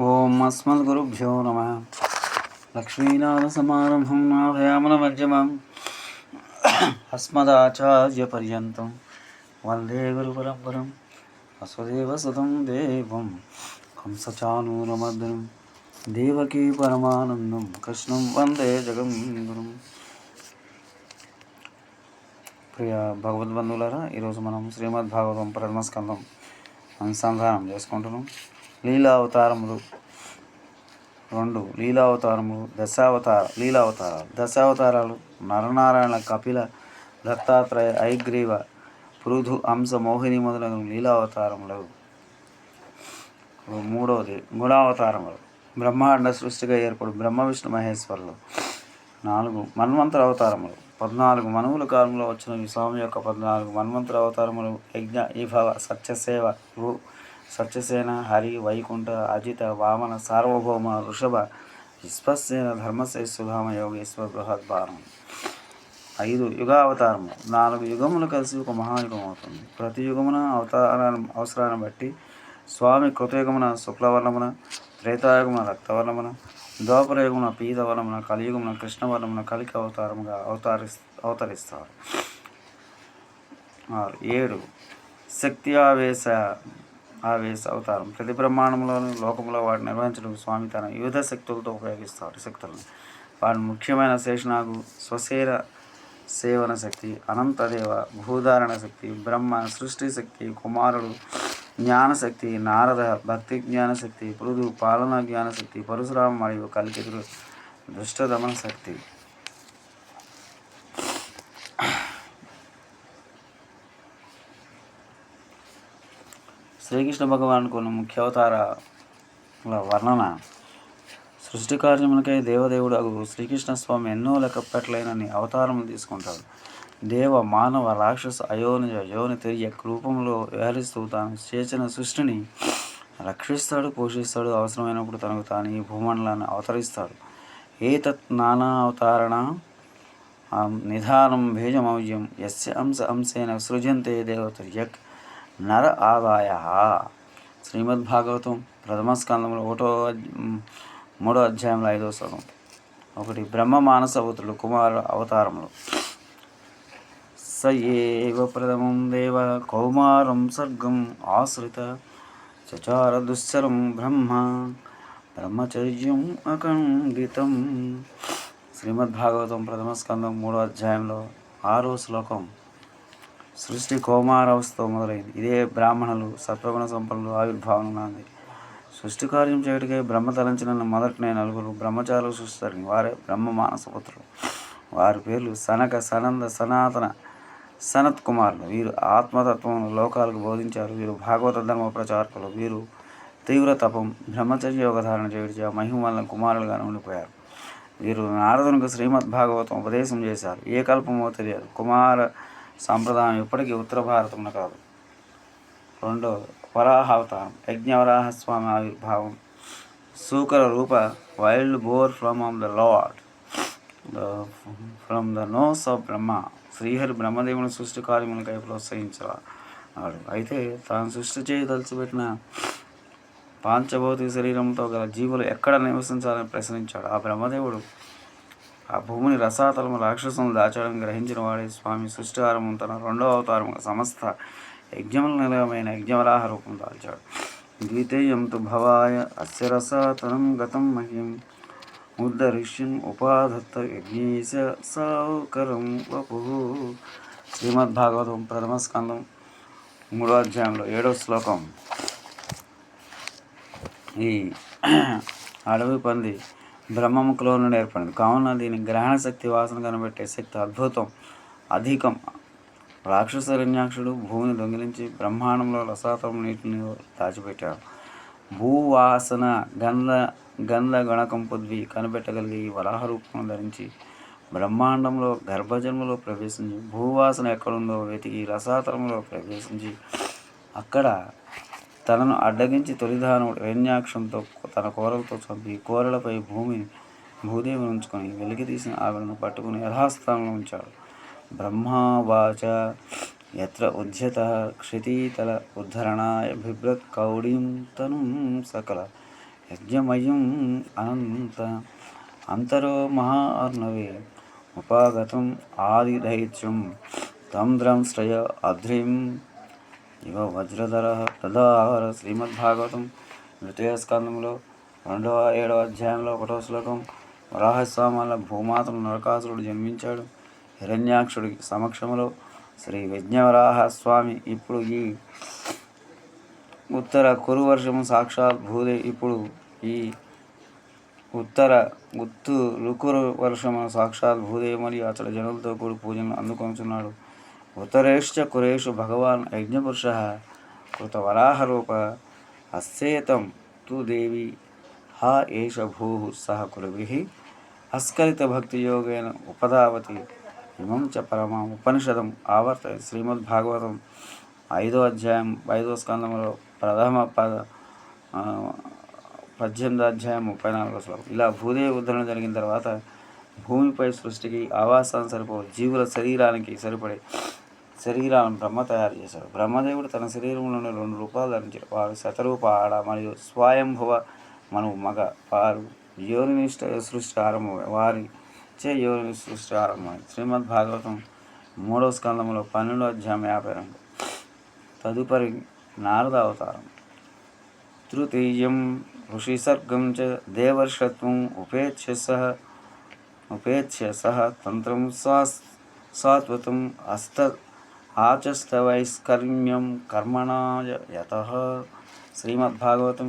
ఓం అస్మద్గురుభ్యో నమ. లక్ష్మీనాథసమారంభం నాథయామనమధ్యమం అస్మదాచార్యపర్యంతం. వందే గురుపరంపరం. వసుదేవసుతం దేవం. కంసచానూరమర్దనం. దేవకీ పరమానందం. కృష్ణం వందే జగం గురుం ప్రియ భగవద్బంధువులారా ఈరోజు మనం శ్రీమద్ భాగవతం ప్రథమ స్కందం అనుసంధానం చేసుకుంటున్నాం. లీలా అవతారములు రెండు లీలా అవతారములు దశావతార లీలా అవతారాలు దశావతారాలు నరనారాయణ కపిల దత్తాత్రేయ ఐగ్రీవ పృథు అంశ మోహిని మొదలగు లీలా అవతారములు మూడవది గుణావతారములు. బ్రహ్మాండ సృష్టిగా ఏర్పడు బ్రహ్మ విష్ణు మహేశ్వరులు. నాలుగు మన్వంతర అవతారములు. పద్నాలుగు మనువుల కాలంలో వచ్చిన ఈ స్వామి యొక్క పద్నాలుగు మన్వంతర అవతారములు యజ్ఞ ఈభవ సత్యసేవ రూ సత్యసేన హరి వైకుంఠ అజిత వామన సార్వభౌమ వృషభ విశ్వసేన ధర్మసేన సుధామ యోగేశ్వర బృహద్భారం ఐదు యుగావతారము. నాలుగు యుగములు కలిసి ఒక మహాయుగం అవుతుంది. ప్రతి యుగమున అవతారాన్ని అవసరాన్ని బట్టి స్వామి కృతయుగమున శుక్లవర్ణమున త్రేతాయుగమున రక్తవర్ణమున ద్వాపరయుగమున పీతవర్ణమున కలియుగమున కృష్ణవర్ణమున కలికి అవతారముగా అవతారి అవతరిస్తారు. ఆరు ఏడు శక్తి ఆవేశ ఆవేశ అవతారం ప్రతి బ్రహ్మాండంలోని లోకంలో వాటిని నిర్వహించడం స్వామి తన వివిధ శక్తులతో ఉపయోగిస్తాడు శక్తులను. వాటి ముఖ్యమైన శేషనాగు స్వశేర సేవన శక్తి అనంతదేవ భూధారణ శక్తి బ్రహ్మ సృష్టి శక్తి కుమారుడు జ్ఞానశక్తి నారద భక్తి జ్ఞానశక్తి పృథు పాలన జ్ఞానశక్తి పరశురామ మరియు కలికితుడు దుష్టదమన శక్తి. శ్రీకృష్ణ భగవాన్ కొన్ని ముఖ్య అవతారాల వర్ణన. సృష్టి కార్యములకై దేవదేవుడు అగు శ్రీకృష్ణ స్వామి ఎన్నో లెక్కపెట్టలేనని అవతారములు తీసుకుంటాడు. దేవ మానవ రాక్షస అయోని యోని తిరిగి రూపంలో వ్యవహరిస్తూ తాను చేసిన సృష్టిని రక్షిస్తాడు పోషిస్తాడు అవసరమైనప్పుడు తనకు తాను ఈ భూమండలాన్ని అవతరిస్తాడు. ఏతత్ నానా అవతారణ నిధానం భేజమౌజ్యం యస్య అంశ అంశేన సృజంతే దేవతర్యక్ నర ఆదాయ. శ్రీమద్భాగవతం ప్రథమ స్కందంలో ఒకటో మూడో అధ్యాయంలో ఐదో శ్లోకం. ఒకటి బ్రహ్మ మానసపుత్రుడు కుమార అవతారములు. స ఏవ ప్రథమం దేవ కౌమారం సర్గం ఆశ్రిత చచార దుశ్చరం బ్రహ్మ బ్రహ్మచర్యం అఖండితం. శ్రీమద్భాగవతం ప్రథమ స్కందం మూడో అధ్యాయంలో ఆరో శ్లోకం. సృష్టి కౌమారవస్థతో మొదలైంది. ఇదే బ్రాహ్మణులు సత్వగుణ సంపన్నులు ఆవిర్భావం నాంది. సృష్టి కార్యం చేయటకే బ్రహ్మ తలంచిన మొదటినే నలుగురు బ్రహ్మచారులు సృష్టిస్తారు. వారే బ్రహ్మ మానసపుత్రులు. వారి పేర్లు సనక సనంద సనాతన సనత్ కుమారులు వీరు ఆత్మతత్వం లోకాలకు బోధించారు. వీరు భాగవత ధర్మ ప్రచారకులు. వీరు తీవ్ర తపం బ్రహ్మచర్య యోగధారణ చేయడం మహిమ వల్ల కుమారులుగా ఉండిపోయారు వీరు నారదునికి శ్రీమద్ భాగవతం ఉపదేశం చేశారు. ఏ కల్పమో తెలియదు. కుమార సాంప్రదాయం ఇప్పటికీ ఉత్తర భారతంలో కాదు. రెండు వరాహావతారం యజ్ఞవరాహ స్వామి ఆవిర్భావం సూకర రూప wild boar from of the lord from the nose of Brahma Srihari బ్రహ్మదేవుని సృష్టి కార్యములకై ప్రోత్సహించాడు అయితే తాను సృష్టి చేయదలిచిపెట్టిన పాంచభౌతిక శరీరంతో గల జీవులు ఎక్కడ నివసించాలని ప్రశ్నించాడు. ఆ బ్రహ్మదేవుడు ఆ భూమిని రసాతలము రాక్షసులను దాచడం గ్రహించిన వాడే స్వామి సృష్టి ఆరంభం తన రెండవ అవతారము సమస్త యజ్ఞముల నిలయమైన యజ్ఞవరాహ రూపం దాల్చాడు. ద్వితీయంతు భవాయ అస్య రసాతనం గతం మహ్యం ఉద్ధరిష్యం ఉపాధత్త యజ్ఞేశ సౌకరం వపు. శ్రీమద్భాగవతం ప్రథమ స్కందం మూడో అధ్యాయంలో ఏడో శ్లోకం. ఈ అడవి పంది బ్రహ్మముఖలో నుండి ఏర్పడింది. కావున దీని గ్రహణ శక్తి వాసన కనబెట్టే శక్తి అద్భుతం. అధికం. రాక్షస రణ్యాక్షుడు భూమిని దొంగిలించి బ్రహ్మాండంలో రసాతం నీటిని దాచిపెట్టాడు. భూవాసన గంధ గంధ గణకం పొద్వి కనిపెట్టగలిగి ఈ వరాహ రూపం ధరించి బ్రహ్మాండంలో గర్భజన్మలో ప్రవేశించి భూవాసన ఎక్కడుందో వెతికి రసాతలంలో ప్రవేశించి అక్కడ తనను అడ్డగించి తొలిధానుడు హిరణ్యాక్షంతో తన కోరలతో చంపి కోరలపై భూమిని భూదేవిని ఉంచుకొని వెలికి తీసిన ఆవిడను పట్టుకుని యథాస్థానంలో ఉంచాడు. బ్రహ్మావాచ ఎత్ర ఉద్యత క్షితీతల ఉద్ధరణాయ బిభ్రత్ కౌడింతను సకల యజ్ఞమయం అనంత అంతరో మహార్ణవే ఉపాగతం ఆదిదైత్యం తంద్రం శ్రయ అధ్రిం ఇవ వజ్రధర ప్రధార శ్రీమద్భాగవతం ద్వితీయ స్కందంలో రెండవ ఏడవ అధ్యాయంలో ఒకటో శ్లోకం. వరాహస్వామాల భూమాతను నరకాసురుడు జన్మించాడు. హిరణ్యాక్షుడి సమక్షంలో శ్రీ విజ్ఞవరాహస్వామి ఇప్పుడు ఈ ఉత్తర కురు వర్షము సాక్షాత్ భూదే. ఇప్పుడు ఈ ఉత్తర గుత్తు రుకురు వర్షము సాక్షాత్ భూదేవమని అతడు జనులతో కూడి పూజను అందుకొంచున్నాడు ఉత్తరేశ్చ కురేషు భగవాన్ యజ్ఞపురుష కృతవరాహరూప వరాహరూప తు దేవి హా ఏష భూ సహ కురుభిః అస్కలిత భక్తియోగేన ఉపదావతి ఇమం చ పరమ ఉపనిషదం ఆవర్త శ్రీమద్భాగవతం ఐదో అధ్యాయం ఐదో స్కందంలో ప్రథమ పద ఆ, పద్దెనిమిదో అధ్యాయం ముప్పై నాలుగో శ్లోకం. ఇలా భూదేవి ఉద్ధరణ జరిగిన తర్వాత భూమిపై సృష్టికి ఆవాసాన్ని సరిపో జీవుల శరీరానికి సరిపడే శరీరాలను బ్రహ్మ తయారు చేశాడు. బ్రహ్మదేవుడు తన శరీరంలోని రెండు రూపాలు ధరించాడు. వారు శతరూప ఆడ మరియు స్వయంభవ మను మగ. వారు యోనినిష్ట సృష్టి ఆరంభమై వారి చే యోని సృష్టి ఆరంభమై. శ్రీమద్ భాగవతం మూడవ స్కంధంలో పన్నెండో అధ్యాయం యాభై రెండు. తదుపరి నారద అవతారం. తృతీయం ఋషిసర్గం చ దేవర్షత్వం ఉపేక్ష సహ ఉపేక్ష సహ తంత్రం సా సాత్వతం అస్త ఆచస్తవైస్కర్మ్యం కర్మణాయ యత. శ్రీమద్భాగవతం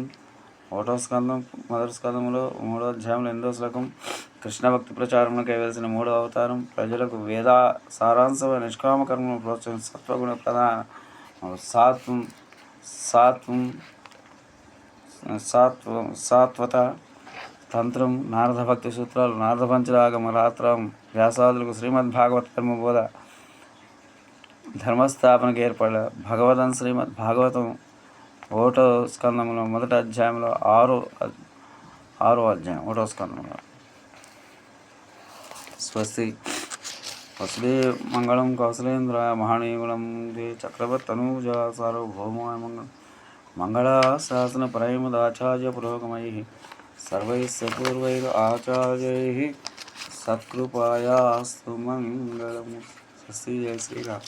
ఒకటో స్కందం మొదటి స్కందంలో మూడో అధ్యాయంలో ఎనిమిదో శ్లోకం. కృష్ణ భక్తి ప్రచారంలో కైవలసిన మూడో అవతారం ప్రజలకు వేద సారాంశమైన నిష్కామ కర్మను ప్రోత్సహించి సత్వగుణ ప్రధాన సాత్వం సాత్వం సాత్వ సాత్వత తంత్రం నారద భక్తి సూత్రాలు నారద పంచరాగమ రాత్రం వ్యాసాదులకు శ్రీమద్ కర్మబోధ ధర్మస్థాపనకు ఏర్పడ భగవదం శ్రీమద్ భాగవతం ఒకటో స్కందంలో మొదటి అధ్యాయంలో ఆరో ఆరో అధ్యాయం ఒకటో స్కందంలో స్వస్తి వసుదే మంగళం కౌసలేంద్ర మహనీయులం చక్రవర్తి చక్రవర్తనూజ సార్వభౌమాయ మంగళం మంగళాశాసన పరమదాచార్య పురోగమై సర్వైస్య పూర్వైర్ ఆచార్యై సత్కృపాయాస్తు మంగళము. స్వస్తి జయ శ్రీరామ్.